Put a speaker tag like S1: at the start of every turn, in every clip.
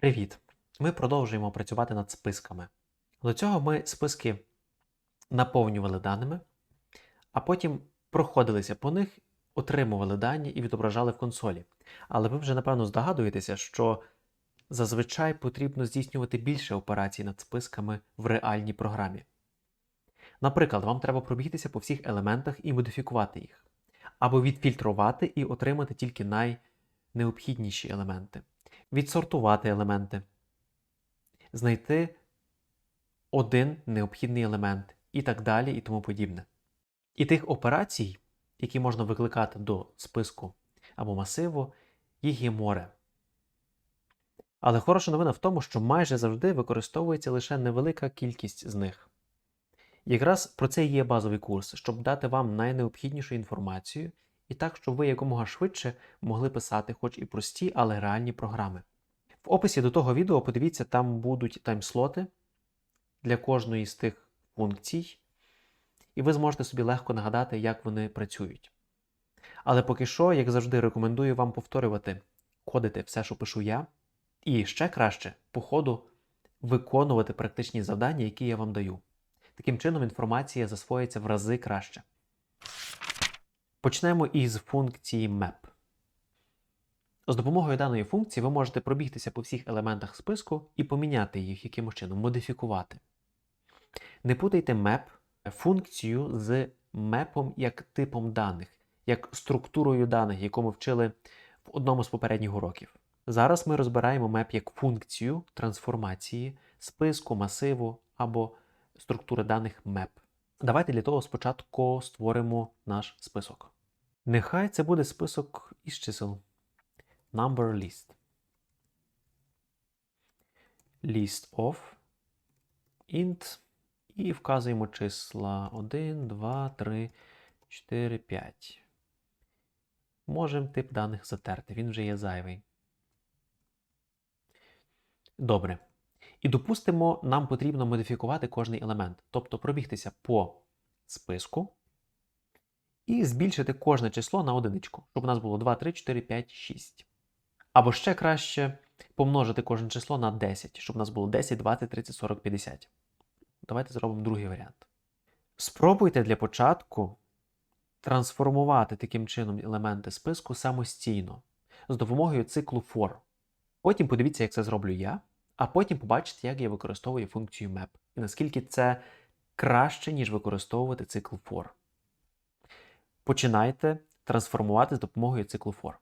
S1: Привіт! Ми продовжуємо працювати над списками. До цього ми списки наповнювали даними, а потім проходилися по них, отримували дані і відображали в консолі. Але ви вже напевно здогадуєтеся, що зазвичай потрібно здійснювати більше операцій над списками в реальній програмі. Наприклад, вам треба пробігтися по всіх елементах і модифікувати їх, або відфільтрувати і отримати тільки найнеобхідніші елементи відсортувати елементи, знайти один необхідний елемент і так далі, і тому подібне. І тих операцій, які можна викликати до списку або масиву, їх є море. Але хороша новина в тому, що майже завжди використовується лише невелика кількість з них. Якраз про це і є базовий курс, щоб дати вам найнеобхіднішу інформацію і так, щоб ви якомога швидше могли писати, хоч і прості, але реальні програми. В описі до того відео подивіться, там будуть таймслоти для кожної з тих функцій, і ви зможете собі легко нагадати, як вони працюють. Але поки що, як завжди, рекомендую вам повторювати, кодити все, що пишу я, і ще краще, по ходу, виконувати практичні завдання, які я вам даю. Таким чином, інформація засвоїться в рази краще. Почнемо із функції map. З допомогою даної функції ви можете пробігтися по всіх елементах списку і поміняти їх якимось чином, модифікувати. Не путайте map функцію з мепом як типом даних, як структурою даних, яку ми вчили в одному з попередніх уроків. Зараз ми розбираємо map як функцію трансформації списку, масиву або структури даних map. Давайте для того спочатку створимо наш список. Нехай це буде список із чисел. Number list. List of int. І вказуємо числа 1, 2, 3, 4, 5. Можемо тип даних затерти, він вже є зайвий. Добре. І допустимо, нам потрібно модифікувати кожний елемент, тобто пробігтися по списку і збільшити кожне число на одиничку, щоб у нас було 2, 3, 4, 5, 6. Або ще краще помножити кожне число на 10, щоб у нас було 10, 20, 30, 40, 50. Давайте зробимо другий варіант. Спробуйте для початку трансформувати таким чином елементи списку самостійно з допомогою циклу for. Потім подивіться, як це зроблю я, а потім побачите, як я використовую функцію map і наскільки це краще, ніж використовувати цикл for. Починайте трансформувати з допомогою циклу for.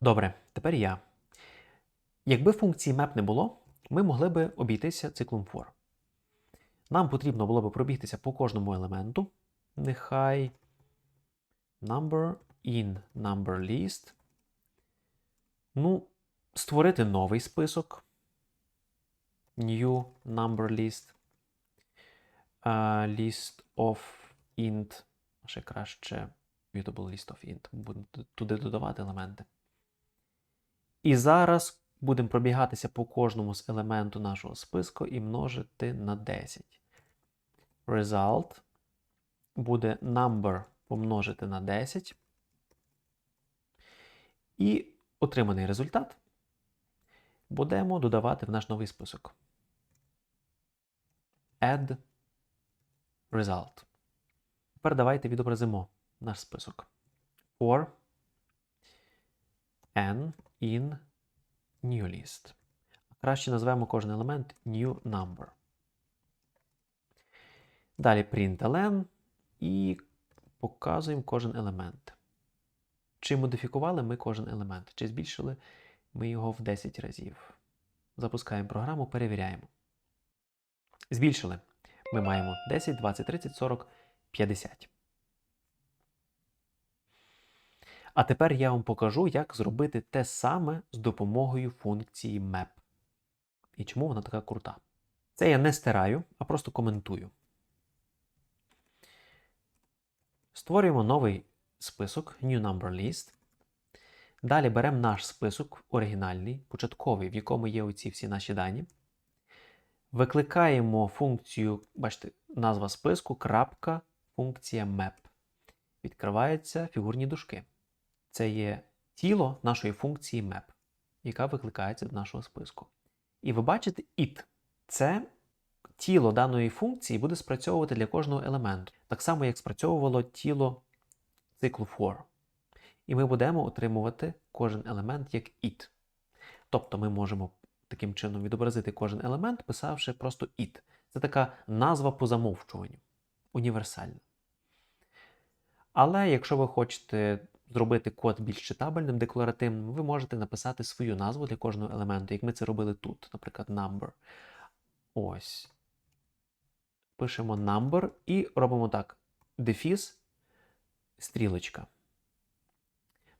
S1: Добре, тепер я. Якби функції map не було, ми могли би обійтися циклом for. Нам потрібно було би пробігтися по кожному елементу. Нехай number in number list. Ну, створити новий список. New number list. List of int. Ще краще mutable list of int. Будемо туди додавати елементи. І зараз будемо пробігатися по кожному з елементу нашого списку і множити на 10. Result буде number помножити на 10. І отриманий результат будемо додавати в наш новий список. Add result. Тепер давайте відобразимо наш список. For n in new list. Краще назвемо кожен елемент new number. Далі println і показуємо кожен елемент. Чи модифікували ми кожен елемент, чи збільшили ми його в 10 разів. Запускаємо програму, перевіряємо. Збільшили. Ми маємо 10, 20, 30, 40, 50. А тепер я вам покажу, як зробити те саме з допомогою функції map. І чому вона така крута. Це я не стираю, а просто коментую. Створюємо новий список New Number List. Далі беремо наш список оригінальний, початковий, в якому є оці всі наші дані. Викликаємо функцію, бачите, назва списку, крапка, функція map. Відкриваються фігурні дужки. це є тіло нашої функції map, яка викликається до нашого списку. І ви бачите it. Це тіло даної функції буде спрацьовувати для кожного елементу, так само, як спрацьовувало тіло циклу for. І ми будемо отримувати кожен елемент як it. Тобто ми можемо таким чином відобразити кожен елемент, писавши просто it. Це така назва по замовчуванню, універсальна. Але якщо ви хочете зробити код більш читабельним, декларативним, ви можете написати свою назву для кожного елементу, як ми це робили тут, наприклад, number. Ось. Пишемо number і робимо так: дефіс, стрілочка.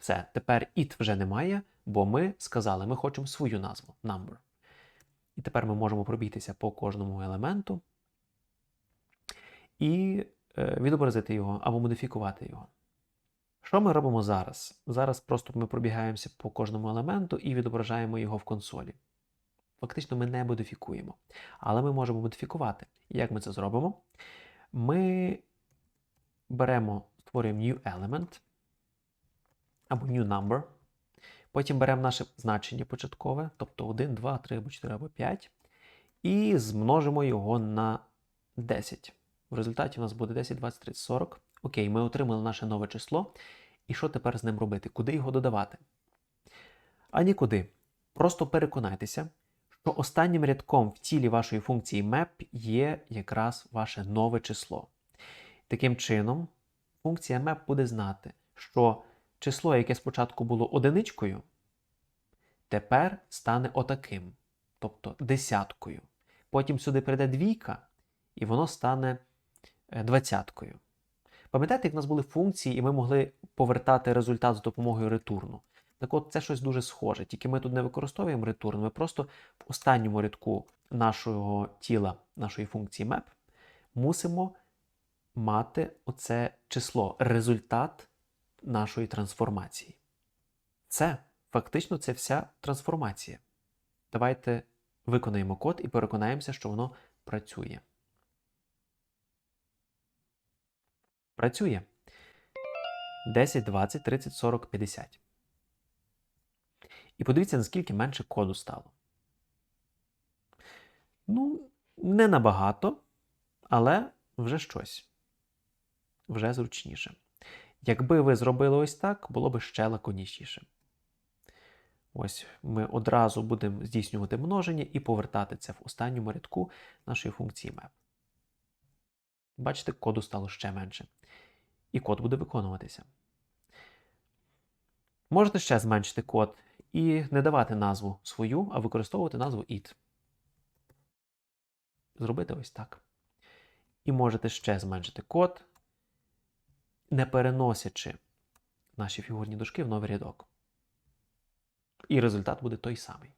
S1: Все, тепер it вже немає, бо ми сказали, ми хочемо свою назву number. І тепер ми можемо пробігтися по кожному елементу і е, відобразити його або модифікувати його. Що ми робимо зараз? Зараз просто ми пробігаємося по кожному елементу і відображаємо його в консолі. Фактично, ми не модифікуємо. Але ми можемо модифікувати. Як ми це зробимо? Ми беремо, створюємо new element або new number. Потім беремо наше значення початкове, тобто 1, 2, 3 або 4 або 5, і змножимо його на 10. В результаті у нас буде 10, 20, 30, 40. Окей, ми отримали наше нове число. І що тепер з ним робити? Куди його додавати? А нікуди. Просто переконайтеся, що останнім рядком в тілі вашої функції map є якраз ваше нове число. Таким чином, функція map буде знати, що число, яке спочатку було одиничкою, тепер стане отаким, тобто десяткою. Потім сюди прийде двійка, і воно стане е, двадцяткою. Пам'ятаєте, як в нас були функції, і ми могли повертати результат з допомогою ретурну? Так от це щось дуже схоже, тільки ми тут не використовуємо ретурн, ми просто в останньому рядку нашого тіла, нашої функції map, мусимо мати оце число, результат нашої трансформації. Це фактично це вся трансформація. Давайте виконаємо код і переконаємося, що воно працює. Працює. 10, 20, 30, 40, 50. І подивіться, наскільки менше коду стало. Ну, не набагато, але вже щось. Вже зручніше. Якби ви зробили ось так, було б ще лаконічніше. Ось ми одразу будемо здійснювати множення і повертати це в останньому рядку нашої функції map. Бачите, коду стало ще менше. І код буде виконуватися. Можете ще зменшити код і не давати назву свою, а використовувати назву it. Зробити ось так. І можете ще зменшити код, не переносячи наші фігурні дужки в новий рядок. І результат буде той самий.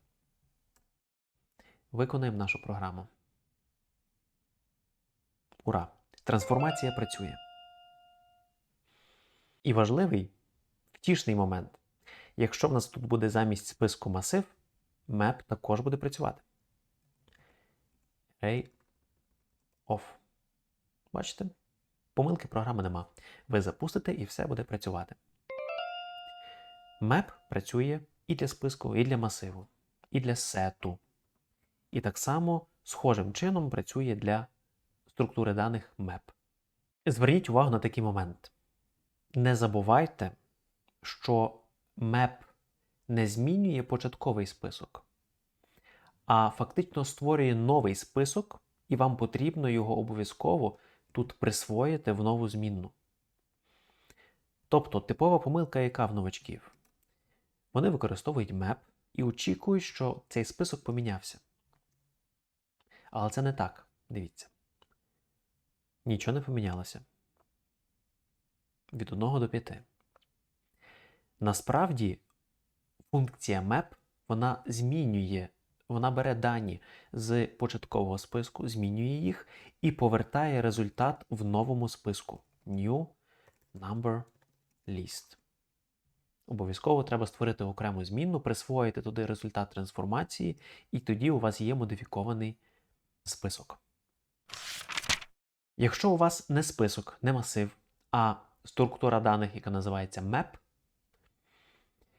S1: Виконаємо нашу програму. Ура! Трансформація працює. І важливий втішний момент. Якщо в нас тут буде замість списку масив, map також буде працювати. Array off. Бачите? Помилки програми нема. Ви запустите і все буде працювати. Map працює і для списку, і для масиву, і для сету. І так само схожим чином працює для структури даних map. Зверніть увагу на такий момент. Не забувайте, що map не змінює початковий список, а фактично створює новий список, і вам потрібно його обов'язково тут присвоїти в нову змінну. Тобто типова помилка, яка в новачків? Вони використовують map і очікують, що цей список помінявся. Але це не так. Дивіться. Нічого не помінялося. Від 1 до 5. Насправді, функція map вона змінює, вона бере дані з початкового списку, змінює їх і повертає результат в новому списку New Number List. Обов'язково треба створити окрему змінну, присвоїти туди результат трансформації, і тоді у вас є модифікований список. Якщо у вас не список, не масив, а структура даних, яка називається map,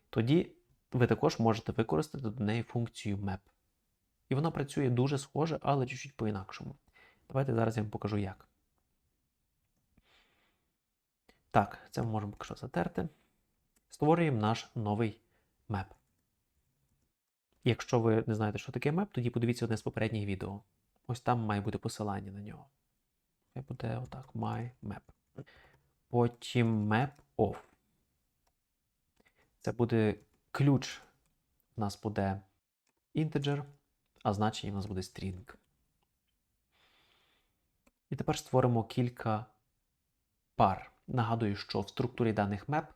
S1: тоді ви також можете використати до неї функцію map. І вона працює дуже схоже, але чуть-чуть по-інакшому. Давайте зараз я вам покажу як. Так, це ми можемо поки що затерти. Створюємо наш новий меп. Якщо ви не знаєте, що таке меп, тоді подивіться одне з попередніх відео. Ось там має бути посилання на нього. Хай буде отак: My Map. Потім map of. Це буде ключ. У нас буде integer, а значення у нас буде string. І тепер створимо кілька пар. Нагадую, що в структурі даних map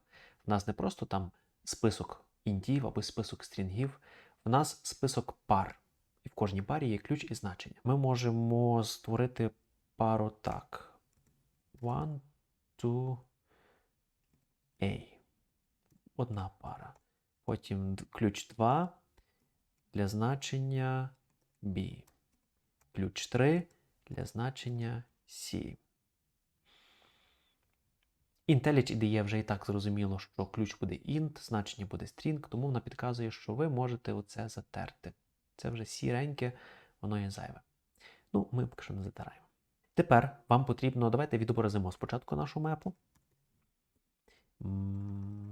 S1: в нас не просто там список інтів або список стрінгів, в нас список пар. І в кожній парі є ключ і значення. Ми можемо створити пару так. One, two, A. Одна пара. Потім ключ 2 для значення B. Ключ 3 для значення C. IntelliJ IDE вже і так зрозуміло, що ключ буде int, значення буде string, тому вона підказує, що ви можете оце затерти. Це вже сіреньке, воно є зайве. Ну, ми поки що не затираємо. Тепер вам потрібно, давайте відобразимо спочатку нашу мепу.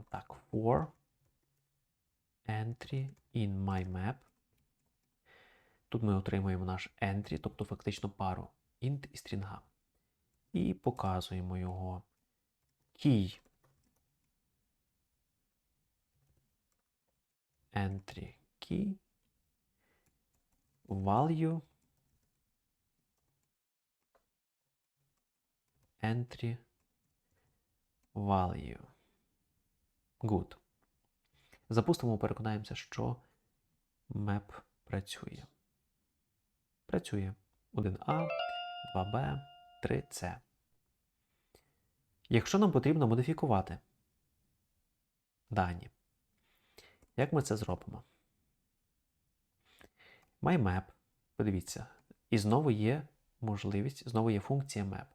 S1: Так, for entry in my map. Тут ми отримуємо наш entry, тобто фактично пару int і стрінга. І показуємо його key entry key value entry value. Good. Запустимо, переконаємося, що map працює. Працює 1А, 2Б, 3C. Якщо нам потрібно модифікувати дані, як ми це зробимо? MyMap, подивіться, і знову є можливість, знову є функція map.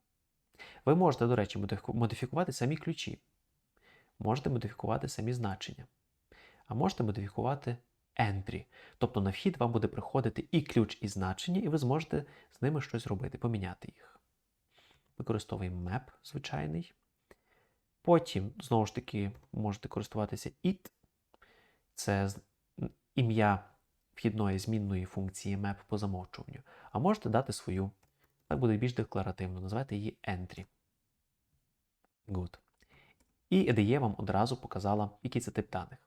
S1: Ви можете, до речі, модифікувати самі ключі, можете модифікувати самі значення, а можете модифікувати entry. Тобто на вхід вам буде приходити і ключ, і значення, і ви зможете з ними щось робити, поміняти їх. Використовуємо map звичайний. Потім, знову ж таки, можете користуватися it. Це ім'я вхідної змінної функції map по замовчуванню. А можете дати свою. Так буде більш декларативно, назвати її entry. Good. І IDE вам одразу показала, який це тип даних.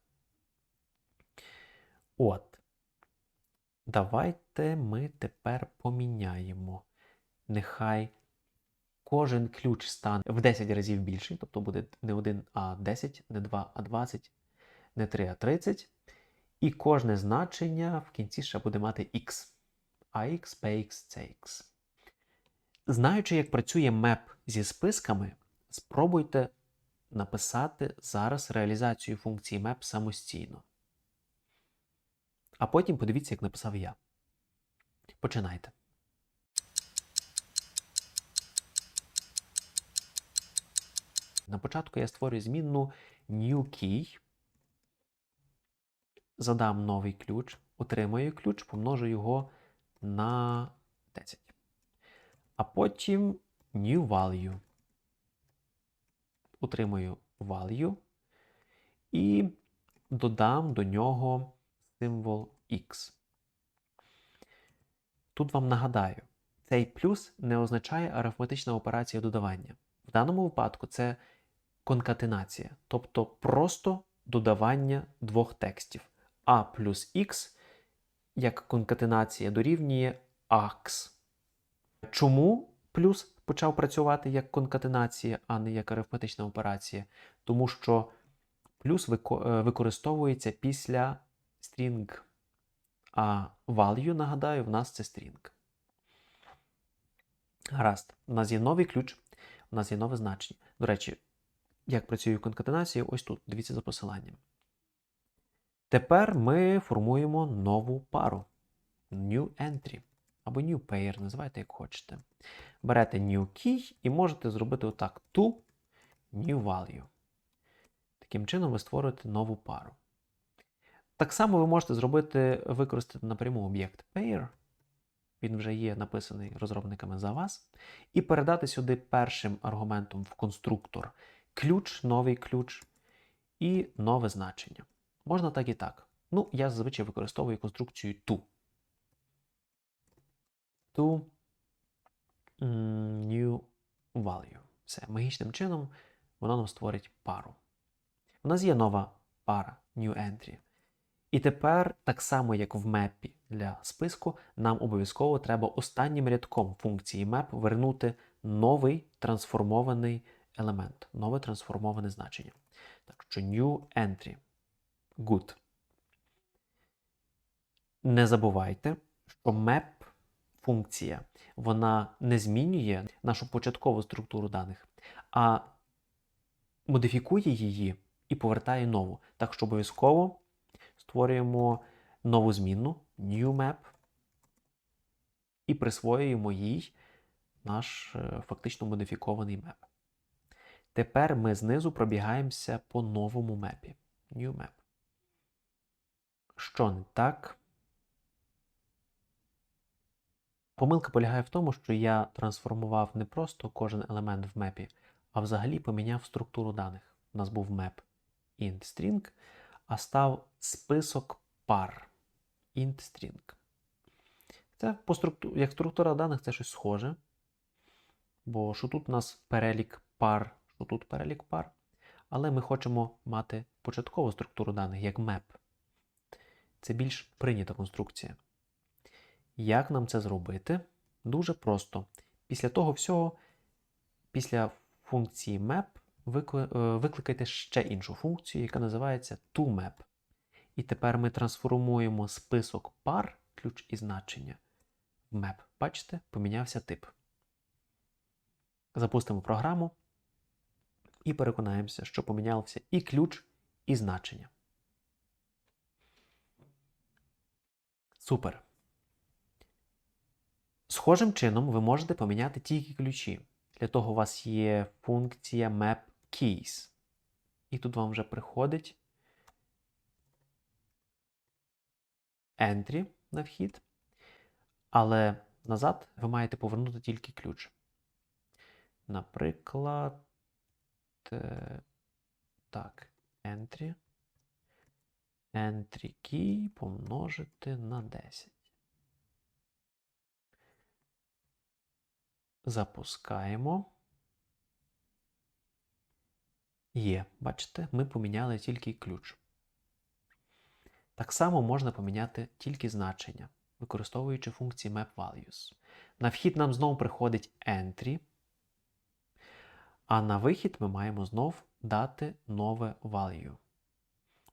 S1: От. Давайте ми тепер поміняємо. Нехай кожен ключ стане в 10 разів більший, тобто буде не 1, а 10, не 2, а 20, не 3, а 30. І кожне значення в кінці ще буде мати x. AX, BX, CX. Знаючи, як працює меп зі списками, спробуйте написати зараз реалізацію функції map самостійно. А потім подивіться, як написав я. Починайте. На початку я створюю змінну new key, задам новий ключ, отримаю ключ, помножу його на 10. А потім new value. Отримую value і додам до нього символ X. Тут вам нагадаю, цей плюс не означає арифметична операція додавання. В даному випадку це конкатенація, тобто просто додавання двох текстів. А плюс X як конкатенація дорівнює AX. Чому плюс почав працювати як конкатенація, а не як арифметична операція? Тому що плюс е, використовується після string. А value, нагадаю, в нас це string. Гаразд, у нас є новий ключ, у нас є нове значення. До речі, як працює конкатенація, ось тут. Дивіться за посиланням. Тепер ми формуємо нову пару. New entry. Або new pair, називайте як хочете. Берете new key і можете зробити отак to new value. Таким чином ви створюєте нову пару. Так само ви можете зробити, використати напряму об'єкт pair, він вже є написаний розробниками за вас, і передати сюди першим аргументом в конструктор ключ, новий ключ і нове значення. Можна так і так. Ну, я зазвичай використовую конструкцію to. To new value. Все, магічним чином воно нам створить пару. У нас є нова пара new entry. І тепер, так само як в мепі для списку, нам обов'язково треба останнім рядком функції map вернути новий трансформований елемент, нове трансформоване значення. Так що new entry. Good. Не забувайте, що map функція вона не змінює нашу початкову структуру даних, а модифікує її і повертає нову. Так що обов'язково створюємо нову змінну new map і присвоюємо їй наш е, фактично модифікований меп. Тепер ми знизу пробігаємося по новому мепі. New map. Що не так? Помилка полягає в тому, що я трансформував не просто кожен елемент в мепі, а взагалі поміняв структуру даних. У нас був map int string, а став список пар int string. Це по структу... як структура даних це щось схоже. Бо що тут у нас перелік пар, що тут перелік пар. Але ми хочемо мати початкову структуру даних як map. Це більш прийнята конструкція. Як нам це зробити? Дуже просто. Після того всього, після функції map, е, викликайте ще іншу функцію, яка називається toMap. І тепер ми трансформуємо список пар, ключ і значення в map. Бачите, помінявся тип. Запустимо програму і переконаємося, що помінявся і ключ, і значення. Супер. Схожим чином ви можете поміняти тільки ключі. Для того у вас є функція map keys. І тут вам вже приходить entry на вхід. Але назад ви маєте повернути тільки ключ. Наприклад, е, так, entry. Entry key помножити на 10. Запускаємо. Є, бачите, ми поміняли тільки ключ. Так само можна поміняти тільки значення, використовуючи функції MapValues. На вхід нам знову приходить entry, а на вихід ми маємо знов дати нове value,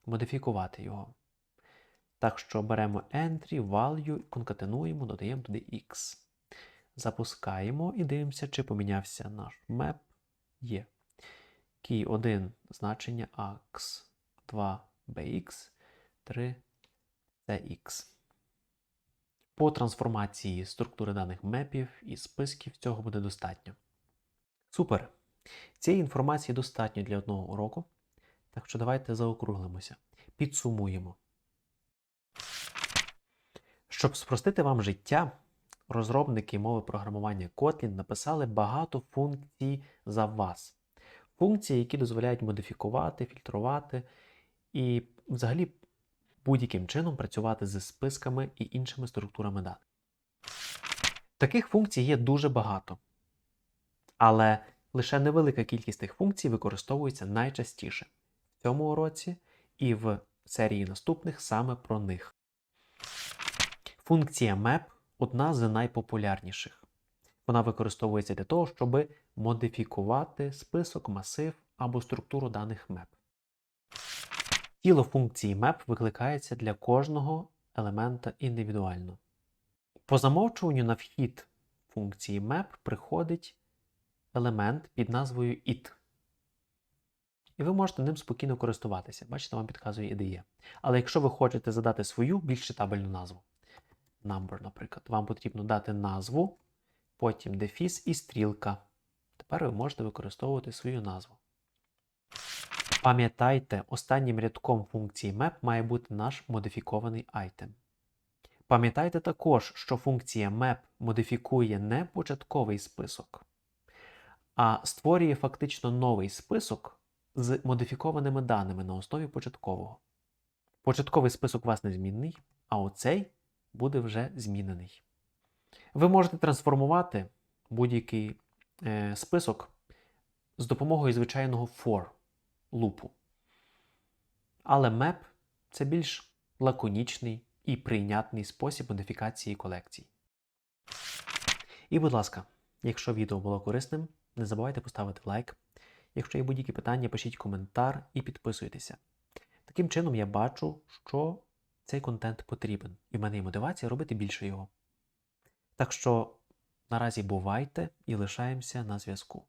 S1: модифікувати його. Так що беремо entry, value, конкатенуємо, додаємо туди x. Запускаємо і дивимося, чи помінявся наш map. Є. Key 1 значення AX, 2 BX, 3 CX. По трансформації структури даних мепів і списків цього буде достатньо. Супер! Цієї інформації достатньо для одного уроку. Так що давайте заокруглимося. Підсумуємо. Щоб спростити вам життя, розробники мови програмування Kotlin написали багато функцій за вас. Функції, які дозволяють модифікувати, фільтрувати і взагалі будь-яким чином працювати зі списками і іншими структурами даних. Таких функцій є дуже багато. Але лише невелика кількість тих функцій використовується найчастіше в цьому уроці і в серії наступних саме про них. Функція map одна з найпопулярніших. Вона використовується для того, щоб модифікувати список, масив або структуру даних map. Тіло функції map викликається для кожного елемента індивідуально. По замовчуванню на вхід функції map приходить елемент під назвою it. І ви можете ним спокійно користуватися. Бачите, вам підказує IDE. Але якщо ви хочете задати свою більш читабельну назву, number, наприклад, вам потрібно дати назву, потім дефіс і стрілка. Тепер ви можете використовувати свою назву. Пам'ятайте, останнім рядком функції map має бути наш модифікований item. Пам'ятайте також, що функція map модифікує не початковий список, а створює фактично новий список з модифікованими даними на основі початкового. Початковий список у вас незмінний, а оцей буде вже змінений. Ви можете трансформувати будь-який список з допомогою звичайного for лупу. Але map це більш лаконічний і прийнятний спосіб модифікації колекцій. І, будь ласка, якщо відео було корисним, не забувайте поставити лайк. Якщо є будь-які питання, пишіть коментар і підписуйтеся. Таким чином я бачу, що цей контент потрібен, і в мене є мотивація робити більше його. Так що наразі бувайте і лишаємося на зв'язку.